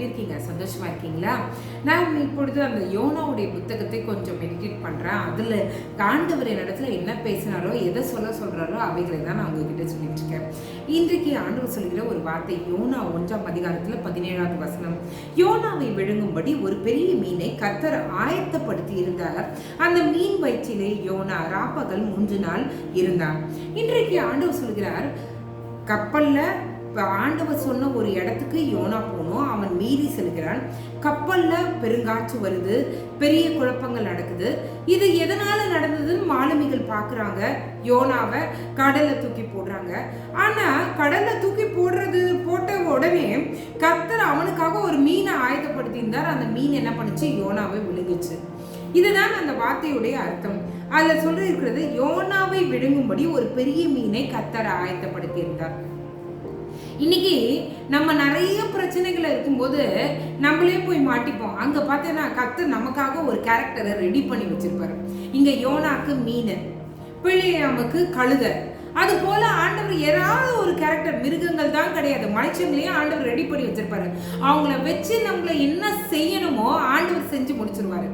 இருக்கீங்க? சந்தோஷ்வாருங்களா நான் இப்பொழுது அந்த யோனாவுடைய புத்தகத்தை கொஞ்சம் மெடிடேட் பண்ணுறேன் அதில் காண்டவர் இடத்துல என்ன பேசினாரோ எதை சொல்ல சொல்கிறாரோ அவைகளை தான் நான் உங்ககிட்ட சொல்லிட்டு இருக்கேன். இன்றைக்கு ஆண்டவர் சொல்கிற ஒரு வார்த்தை யோனா ஒன்றாம் அதிகாரத்தில் பதினேழாவது வசனம். யோனாவை விழுங்கும்படி ஒரு பெரிய மீனை கத்தர் ஆயத்தப்படுத்தி இருந்தார். அந்த மீன் வயிற்றிலே யோனா ராப்பகல் மூன்று நாள் இருந்தார் இன்றைக்கு ஆண்டவர் சொல்கிறார் கப்பல்ல இப்ப ஆண்டவர் சொன்ன ஒரு இடத்துக்கு யோனா போனோம். அவன் மீறி செல்கிறான். கப்பல்ல பெருங்காற்று வருது. பெரிய குழப்பங்கள் நடக்குது. இது எதனால நடந்ததுன்னு மாலுமிகள் பார்க்குறாங்க யோனாவை கடலில் தூக்கி போடுறாங்க. ஆனா கடல்ல தூக்கி போடுறது போட்ட உடனே கர்த்தர் அவனுக்காக ஒரு மீனை ஆயத்தப்படுத்தியிருந்தார். அந்த மீன் என்ன பண்ணுச்சு? யோனாவை விழுங்குச்சு. இதுதான் அந்த வார்த்தையுடைய அர்த்தம். அதுல சொல்லியிருக்கிறது யோனாவை விழுங்கும்படி ஒரு பெரிய மீனை கத்தர் ஆயத்தப்படுத்தி இருந்தார் இன்னைக்கு நம்ம நிறைய பிரச்சனைகள் இருக்கும்போது நம்மளே போய் மாட்டிப்போம். அங்க பார்த்தேன்னா கத்து நமக்காக ஒரு கேரக்டரை ரெடி பண்ணி வச்சிருப்பாரு. இங்க யோனாக்கு மீன் பிள்ளையாமுக்கு கழுத அது போல ஆண்டவர் ஏதாவது ஒரு கேரக்டர் மிருகங்கள் தான் கிடையாது. மனுஷங்களையும் ஆண்டவர் ரெடி பண்ணி வச்சிருப்பாரு. அவங்கள வச்சு நம்மள என்ன செய்யணுமோ ஆண்டவர் செஞ்சு முடிச்சிருவாரு.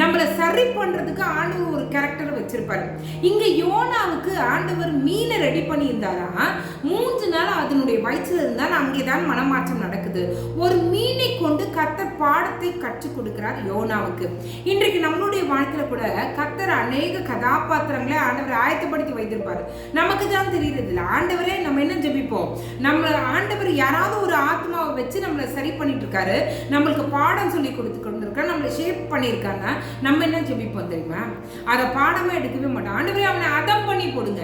நம்மளை சரி பண்றதுக்கு ஆண்டவர் ஒரு கேரக்டர் வச்சிருப்பாரு. இங்க யோனாவுக்கு ஆண்டவர் மீனை ரெடி பண்ணி இருந்தாரா மூன்று நாள் அதனுடைய வயிற்றுல இருந்தால் அங்கேதான் மனமாற்றம் நடக்குது. ஒரு மீனை கொண்டு கத்த பாடத்தை கற்றுக் கொடுக்கிறார் யோனாவுக்கு. இன்றைக்கு நம்மளுடைய வாழ்க்கையில கூட கத்தர் அநேக கதாபாத்திரங்களை ஆண்டவர் ஆயத்தப்படுத்தி வைத்திருப்பாரு. நமக்கு தான் தெரியுது இல்லை ஆண்டவரே நம்ம என்ன ஜெபிப்போம்? நம்ம ஆண்டவர் யாராவது ஒரு ஆத்மாவை வச்சு நம்மளை சரி பண்ணிட்டு இருக்காரு நம்மளுக்கு பாடம் சொல்லி கொடுத்து கொண்டிருக்காரு நம்மளை ஷேப் பண்ணியிருக்காருன்னா நம்ம என்ன ஜெபிப்போம் தெரியுமா? அதை பாடமா எடுக்கவே மாட்டோம். ஆண்டவரே அவனை அதம் பண்ணி போடுங்க.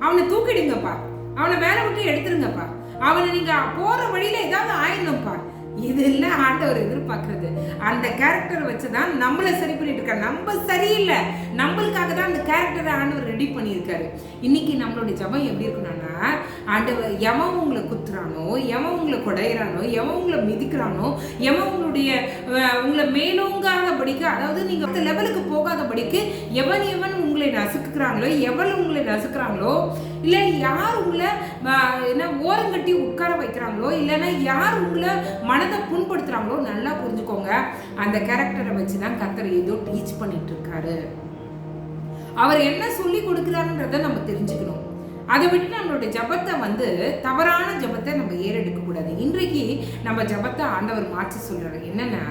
அவனை தூக்கிடுங்கப்பா. அவனை வேலை விட்டு எடுத்துருங்கப்பா. அவனை நீங்க போற வழியில ஏதாவது ஆயிடணும்ப்பா. இது இல்லை ஆண்டவர் எதிர்பார்க்கறது. அந்த கேரக்டர் வச்சுதான் நம்மளை சரி பண்ணிட்டு இருக்காரு. நம்ம சரியில்லை. நம்மளுக்காக தான் அந்த கேரக்டரை ஆண்டவர் ரெடி பண்ணியிருக்காரு. இன்னைக்கு நம்மளுடைய ஜபம் எப்படி இருக்கணும்னா ஆண்டவர் எவன் உங்களை குத்துறானோ எவன் உங்களை குடையிறானோ எவன் உங்களை மிதிக்கிறானோ எவன் உங்களுடைய உங்களை மேலோங்காத படிக்க அதாவது நீங்கள் அடுத்த லெவலுக்கு போகாத படிக்கு எவன் எவன் உங்களை நசுக்குறாங்களோ எவன் உங்களை நசுக்குறாங்களோ இல்லை யார் உங்களை என்ன ஓரங்கட்டி உட்கார வைக்கிறாங்க பண்ணுறாங்களோ இல்லைன்னா யார் உங்களை மனதை புண்படுத்துகிறாங்களோ நல்லா புரிஞ்சுக்கோங்க. அந்த கேரக்டரை வச்சு தான் கத்தர் ஏதோ டீச் பண்ணிட்டு இருக்காரு அவர் என்ன சொல்லி கொடுக்குறாருன்றத நம்ம தெரிஞ்சுக்கணும். அதை விட்டு நம்மளுடைய ஜபத்தை வந்து தவறான ஜபத்தை நம்ம ஏறெடுக்க கூடாது இன்றைக்கு நம்ம ஜபத்தை ஆண்டவர் மாற்றி சொல்றாரு. என்னன்னா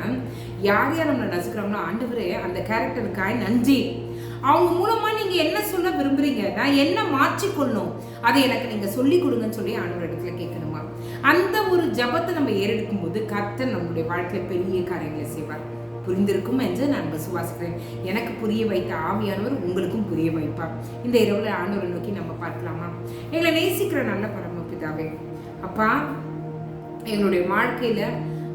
யார் யார் நம்மளை நசுக்கிறாங்களோ ஆண்டவரே அந்த கேரக்டருக்காய் நன்றி. அவங்க மூலமா நீங்க என்ன சொல்ல விரும்புறீங்க? நான் என்ன மாற்றிக்கொள்ளணும் அதை எனக்கு நீங்க சொல்லி கொடுங்கன்னு சொல்லி ஆண்டவர் இடத்துல கேட்கணுமா? அந்த ஒரு ஜபத்தை நம்ம ஏறெடுக்கும் போது கர்த்தர் நம்மளுடைய வாழ்க்கையில பெரிய காரியங்களை செய்வார். புரிந்திருக்கும் என்று நான் விசுவாசிக்கிறேன். எனக்கு புரிய வைத்த ஆவியானவர் உங்களுக்கும் புரிய வைப்பார். இந்த இரவுல ஆண்டவரை நோக்கி நம்ம பார்க்கலாமா? எங்களை நேசிக்கிற நல்ல பரமபிதாவே அப்பா எங்களுடைய வாழ்க்கையில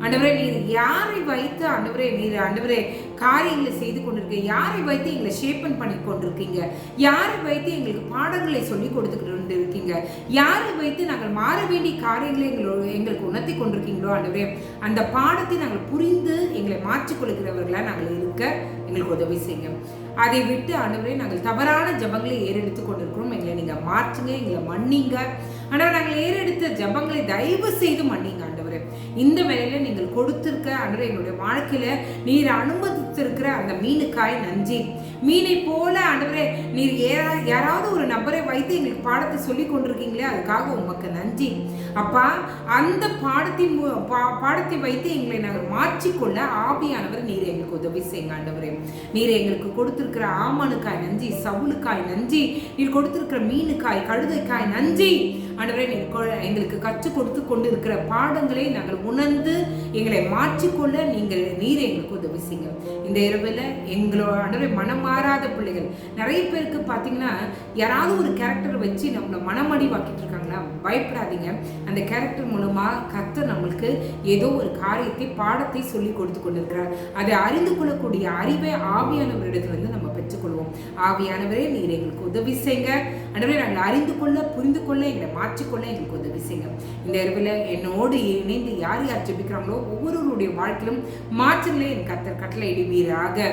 அண்டவரே நீர் யாரை வைத்து அண்டவரே நீர் அண்டவரே காரியங்களை செய்து கொண்டிருக்கீங்க யாரை வைத்து எங்களை ஷேப்பன் பண்ணி கொண்டிருக்கீங்க? யாரை வைத்து எங்களுக்கு பாடங்களை சொல்லி கொடுத்துக்கிட்டு கொண்டு இருக்கீங்க யாரை வைத்து நாங்கள் மாற வேண்டிய காரியங்களை எங்களோட எங்களுக்கு உணர்த்தி கொண்டிருக்கீங்களோ ஆண்டவரே அந்த பாடத்தை நாங்கள் புரிந்து எங்களை மாற்றிக்கொள்கிறவர்களாக நாங்கள் இருக்க எங்களுக்கு உதவி செய்யுங்க. அதை விட்டு ஆண்டவரே நாங்கள் தவறான ஜபங்களை ஏறெடுத்து கொண்டிருக்கிறோம். எங்களை நீங்கள் மாற்றுங்க எங்களை மன்னிங்க. ஆனால் நாங்கள் ஏறெடுத்த ஜபங்களை தயவு செய்து மன்னிங்க ஆண்டவர். இந்த வேலையில நீங்கள் கொடுத்திருக்க அன்று எங்களுடைய வாழ்க்கையில நீர் அனுமதித்திருக்கிற அந்த மீனுக்காய் நன்றி. மீனை போல ஆண்டவரே நீர் ஏறா- யாராவது ஒரு நபரை வைத்து எங்களுக்கு பாடத்தை சொல்லி கொண்டிருக்கீங்களே அதுக்காக உமக்கு நன்றி. அப்பா அந்த பாடத்தின் பா- பாடத்தை வைத்து எங்களை நாங்கள் மாற்றிக்கொள்ள ஆவியானவர் நீர் எங்களுக்கு உதவி செய்யுங்க ஆண்டவரே. நீர் எங்களுக்கு கொடுத்திருக்கிற ஆமானுக்காய் நன்றி சவுளுக்காய் நன்றி நீர் கொடுத்திருக்கிற மீனுக்காய் கழுதைக்காய் நன்றி. ஆண்டவரே நீர் கொ- எங்களுக்கு கற்றுக் கொடுத்து கொண்டு இருக்கிற பாடங்களை நாங்கள் உணர்ந்து எங்களை மாற்றிக்கொள்ள நீங்கள் நீர் எங்களுக்கு உதவி செய்யுங்க. இந்த இரவில் எங்களோட அன்றரை மனம் மாறாத பிள்ளைகள். நிறைய பேருக்கு பார்த்தீங்கன்னா யாராவது ஒரு கேரக்டர் வச்சு நம்மளை மனமடிவாக்கிட்டு இருக்காங்களா? பயப்படாதீங்க. அந்த கேரக்டர் மூலமா கர்த்தர் நம்மளுக்கு ஏதோ ஒரு காரியத்தை பாடத்தை சொல்லி கொடுத்து கொண்டிருக்கிறார். அதை அறிந்து கொள்ளக்கூடிய அறிவை ஆவியானவரிடத்திலிருந்து நம்ம ஆவியானவரே நீர் எங்களுக்கு உதவி செய்யுங்க. ஆண்டவரே நாங்கள் அறிந்து கொள்ள புரிந்து கொள்ள எங்களை மாற்றிக்கொள்ள எங்களுக்கு உதவி செய்யுங்க. இந்த இரவில் என்னோடு இணைந்து யார் யார் ஜெபிக்கிறாங்களோ ஒவ்வொருவருடைய வாழ்க்கையிலும் மாற்றங்களே என் கத்தர் கட்டளை இடுவீராக.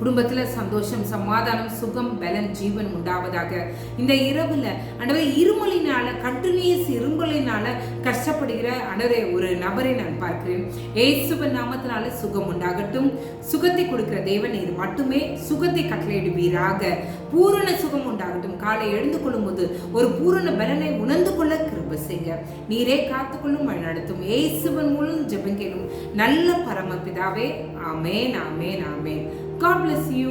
குடும்பத்தில் சந்தோஷம் சமாதானம் சுகம் பலன் ஜீவன் உண்டாவதாக. இந்த இரவில் ஆண்டவரே இருமலினால கண்டினியூஸ் இரும்பலினால நோயினால கஷ்டப்படுகிற அனரை ஒரு நபரை நான் பார்க்கிறேன். ஏசுவன் நாமத்தினால சுகம் உண்டாகட்டும். சுகத்தை கொடுக்கிற தேவன் இது மட்டுமே சுகத்தை கட்டளையிடுவீராக. பூரண சுகம் உண்டாகட்டும். காலை எழுந்து கொள்ளும் போது ஒரு பூரண பலனை உணர்ந்து கொள்ள கிருப செய்ய நீரே காத்துக்கொள்ளும் வழிநடத்தும் ஏசுவன் மூலம் ஜெபங்கேலும் நல்ல பரமபிதாவே. ஆமேன் ஆமேன் ஆமேன். God bless you